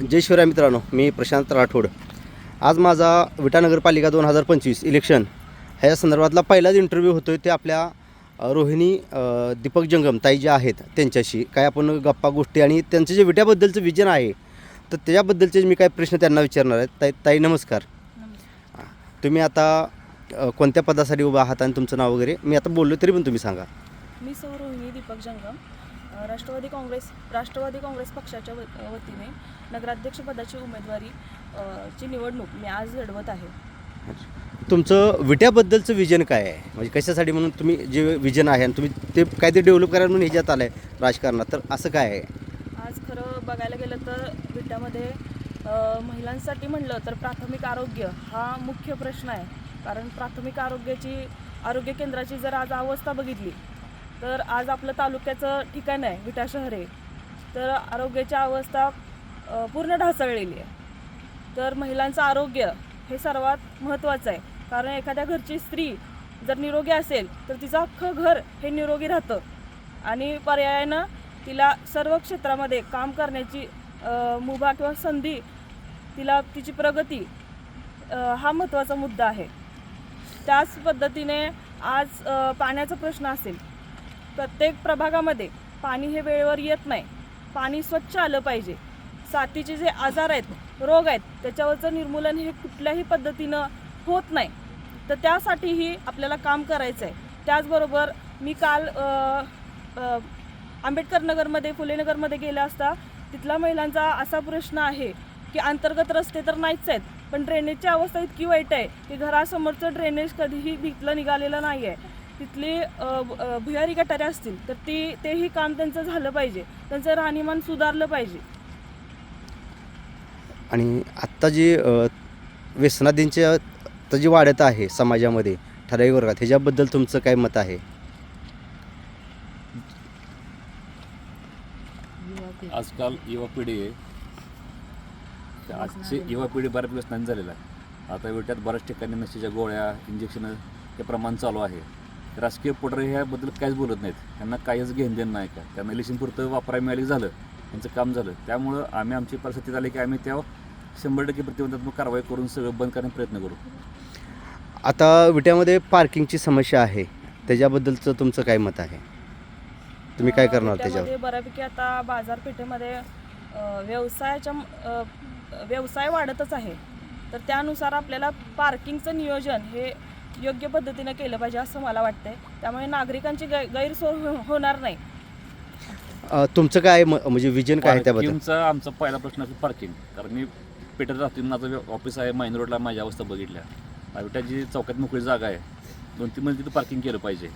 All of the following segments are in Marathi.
जय शिवराय मित्रांनो मी प्रशांत राठोड. आज माझा विटा नगरपालिका दोन हजार पंचवीस इलेक्शन ह्या संदर्भातला पहिलाच इंटरव्ह्यू होतो आहे ते आपल्या रोहिणी दीपक जंगम ताई ज्या आहेत त्यांच्याशी. काय आपण गप्पा गोष्टी आणि त्यांचं जे विट्याबद्दलचं विजन आहे तर त्याच्याबद्दलचे मी काय प्रश्न त्यांना विचारणार आहेत. ताई ताई नमस्कार. तुम्ही आता कोणत्या पदासाठी उभा आहात आणि तुमचं नाव वगैरे? मी आता बोललो तरी पण तुम्ही सांगा. मी सौ रोहिणी दीपक जंगम. राष्ट्रवादी काँग्रेस राष्ट्रवादी काँग्रेस पक्षाच्या व वतीने नगराध्यक्षपदाची उमेदवारी ची निवडणूक मी आज लढवत आहे. तुमचं विट्याबद्दलचं विजन काय आहे? म्हणजे कशासाठी म्हणून तुम्ही जे विजन आहे आणि तुम्ही ते काय ते डेव्हलप करायला म्हणून ह्याच्यात आलं आहे राजकारणात? तर असं काय आहे? आज खरं बघायला गेलं तर विट्यामध्ये महिलांसाठी म्हणलं तर प्राथमिक आरोग्य हा मुख्य प्रश्न आहे. कारण प्राथमिक आरोग्याची आरोग्य केंद्राची जर आज अवस्था बघितली तर आज आपलं तालुक्याचं ठिकाण आहे विटा शहर. आहे तर आरोग्याची अवस्था पूर्ण ढासळलेली आहे. तर महिलांचं आरोग्य हे सर्वात महत्त्वाचं आहे. कारण एखाद्या घरची स्त्री जर निरोगी असेल तर तिचं अख्खं घर हे निरोगी राहतं. आणि पर्यायानं तिला सर्व क्षेत्रामध्ये काम करण्याची मुभा किंवा संधी तिला तिची प्रगती हा महत्त्वाचा मुद्दा आहे. त्याच पद्धतीने आज पाण्याचा प्रश्न असेल प्रत्येक प्रभागामध्ये पाणी हे वेळेवर येत नाही. पाणी स्वच्छ आलं पाहिजे. साथीचे जे आजार आहेत रोग आहेत त्याच्यावरचं निर्मूलन हे कुठल्याही पद्धतीनं होत नाही. तर त्यासाठीही आपल्याला काम करायचं आहे त्याचबरोबर मी काल आंबेडकर नगरमध्ये फुलेनगरमध्ये गेला असता तिथला महिलांचा असा प्रश्न आहे की अंतर्गत रस्ते तर नाहीच आहेत पण ड्रेनेजची अवस्था इतकी वाईट आहे की घरासमोरचं ड्रेनेज कधीही भितलं निघालेलं नाही आहे तिथली भुयारी गटारे असतील तर ती तेही काम त्यांचं झालं पाहिजे. त्यांचं राहणीमान सुधारलं पाहिजे. आणि आत्ता जी अ, व्यसनाधींची आता जी वाढत आहे समाजामध्ये ठराविक वर्गात ह्याच्याबद्दल तुमचं काय मत आहे? आजकाल युवा पिढी आहे. आजची युवा पिढी बऱ्याच व्यसनाने झालेला आहे. आता विट्यात बऱ्याच ठिकाणी नशेच्या गोळ्या इंजेक्शन हे प्रमाण चालू आहे. राजकीय पुढारी ह्याबद्दल काहीच बोलत नाहीत. त्यांना काहीच घेण देण नाही का? त्यांना इलेक्शनपुरतं वापरायला मिळाली झालं. त्यांचं काम झालं. त्यामुळं आम्ही आमची परिस्थिती झाली की आम्ही त्या शंभर टक्के प्रतिबंधात्मक कारवाई करून सगळं बंद करण्याचा प्रयत्न करू. आता विट्यामध्ये पार्किंगची समस्या आहे. त्याच्याबद्दलचं तुमचं काय मत आहे? तुम्ही काय करणार त्याच्यावर? बऱ्यापैकी आता बाजारपेठेमध्ये व्यवसायाच्या व्यवसाय वाढतच आहे. तर त्यानुसार आपल्याला पार्किंगचं नियोजन हे योग्य पद्धतीने केलं पाहिजे असं मला वाटतंय. त्यामुळे नागरिकांची गै गैरसोय हो- होणार नाही. अ, तुमचं काय म- म्हणजे विजन काय आहे त्याबद्दल? पार्किंगचा आमचा पहिला प्रश्न असेल पार्किंग कारण मी पेटेत राहतो माझं व्य- ऑफिस आहे माइन रोडला माझ्या अवस्था बघितल्या. विटाची चौकात मोकळी जागा आहे दोन तीन मध्ये तिथं पार्किंग केलं पाहिजे.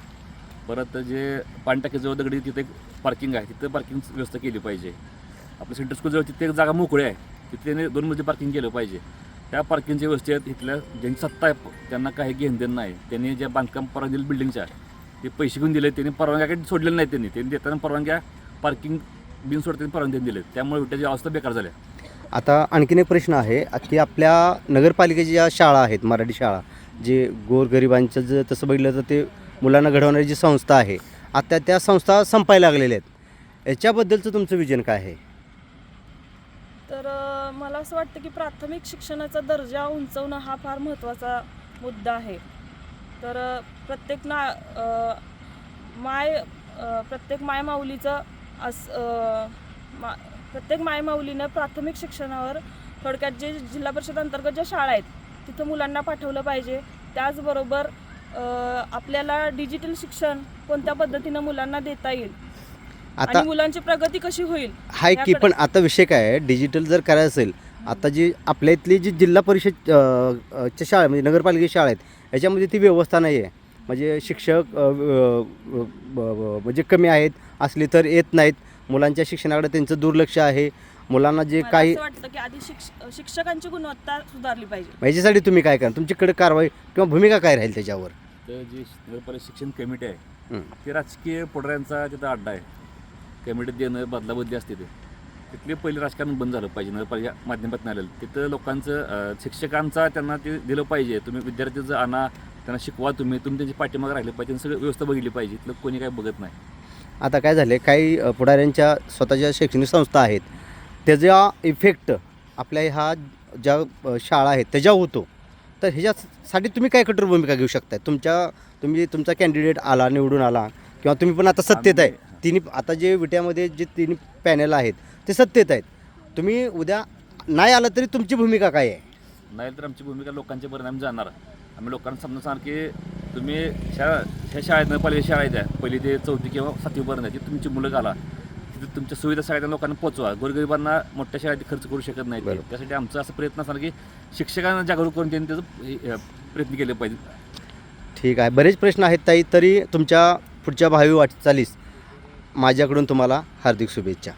परत जे पाणी टाकीजवळ दगडी तिथे एक पार्किंग आहे तिथं पार्किंग व्यवस्था केली पाहिजे. आपल्या सेंटर स्कूलजवळ तिथे एक जागा मोकळी आहे तिथे दोन मध्ये पार्किंग केलं पाहिजे. त्या पार्किंगच्या व्यवस्थेत इथल्या ज्यांची सत्ता आहे त्यांना काही घेण देण नाही. त्यांनी ज्या बांधकाम परवानगी दिली बिल्डिंगच्या ते पैसे घेऊन दिले त्यांनी परवानग्या काही सोडलेल्या नाही त्यांनी. त्यांनी देताना परवानग्या पार्किंग बिन सोडताना परवानगी दिले त्यामुळे विट्याची अवस्था बेकार झाल्या. आता आणखीन एक प्रश्न आहे की आपल्या नगरपालिकेच्या ज्या शाळा आहेत मराठी शाळा जे गोरगरिबांचं जर तसं बघितलं तर ते मुलांना घडवणारी जी संस्था आहे आता त्या संस्था संपायला लागलेल्या आहेत. याच्याबद्दलचं तुमचं विजन काय आहे? मला असं वाटतं की प्राथमिक शिक्षणाचा दर्जा उंचवणं हा फार महत्त्वाचा मुद्दा आहे. तर प्रत्येक ना माय प्रत्येक मायमाऊलीचं अस मा प्रत्येक मायमाऊलीनं प्राथमिक शिक्षणावर थोडक्यात जे जिल्हा परिषद अंतर्गत ज्या शाळा आहेत तिथं मुलांना पाठवलं पाहिजे. त्याचबरोबर आपल्याला डिजिटल शिक्षण कोणत्या पद्धतीनं मुलांना देता येईल? आणि मुलांची प्रगती कशी होईल? हाय की पण आता विषय काय आहे? डिजिटल जर करायचं असेल आता जी आपल्या इथली जी जिल्हा परिषद अ, अ, च्या शाळा म्हणजे नगरपालिकेच्या शाळा आहेत याच्यामध्ये ती व्यवस्था नाही आहे. म्हणजे शिक्षक अ, अ, ब- ब- म्हणजे कमी आहेत असली तर येत नाहीत. मुलांच्या शिक्षणाकडे त्यांचं दुर्लक्ष आहे. मुलांना जे मला काही असं वाटतं की आधी शिक्ष शिक्षकांची गुणवत्ता सुधारली पाहिजे. याच्यासाठी तुम्ही काय करा? तुमच्याकडे कारवाई किंवा भूमिका काय राहील त्याच्यावर? तर जी नगरपालिका शिक्षण कमिटी आहे हं. ते राजकीय पुढाऱ्यांचा तिथं अड्डा आहे. कमिटीत देणं बदलाबदली असते ते. तिथले पहिले राजकारण बंद झालं पाहिजे नगरपालिका माध्यमातून आलेलं. तिथं लोकांचं शिक्षकांचा त्यांना ते दिलं पाहिजे. तुम्ही विद्यार्थ्यांचं आणा त्यांना शिकवा तुम्ही. तुम्ही त्यांची पाठीमागे राहिले पाहिजे. सगळं व्यवस्था बघितली पाहिजे. इथलं कोणी काही बघत नाही. आता काय झाले काही पुढाऱ्यांच्या स्वतःच्या शैक्षणिक संस्था आहेत. त्याचा इफेक्ट आपल्या ह्या ज्या शाळा आहेत त्याच्या होतो. तर ह्याच्यासाठी तुम्ही काय कठोर भूमिका घेऊ शकताय? तुमच्या तुम्ही तुमचा कॅन्डिडेट आला निवडून आला किंवा तुम्ही पण आता सत्तेत आहे. तिन्ही आता जे विट्यामध्ये जे तिन्ही पॅनल आहेत ते सत्तेत आहेत. तुम्ही उद्या नाही आलं तरी तुमची भूमिका काय आहे? नाही तर आमची भूमिका लोकांच्या परिणाम जाणार. आम्ही लोकांना समजून सांग की तुम्ही शाळा ह्या शाळेत पाहिजे शाळा आहेत त्या पहिली ते चौथी किंवा सातवीपर्यंत आहे ती तुमची मुलं घाला. तिथे तुमच्या सुविधा सगळ्या लोकांना पोचवा. गोरगरिबांना मोठ्या शाळेत खर्च करू शकत नाही. त्यासाठी आमचा असं प्रयत्न असणार की शिक्षकांना जागरूक करून त्यांनी त्याचं प्रयत्न केले पाहिजे ठीक आहे. बरेच प्रश्न आहेत ताई तरी तुमच्या पुढच्या भावी वाटचालीस माझ्याकडून तुम्हाला हार्दिक शुभेच्छा.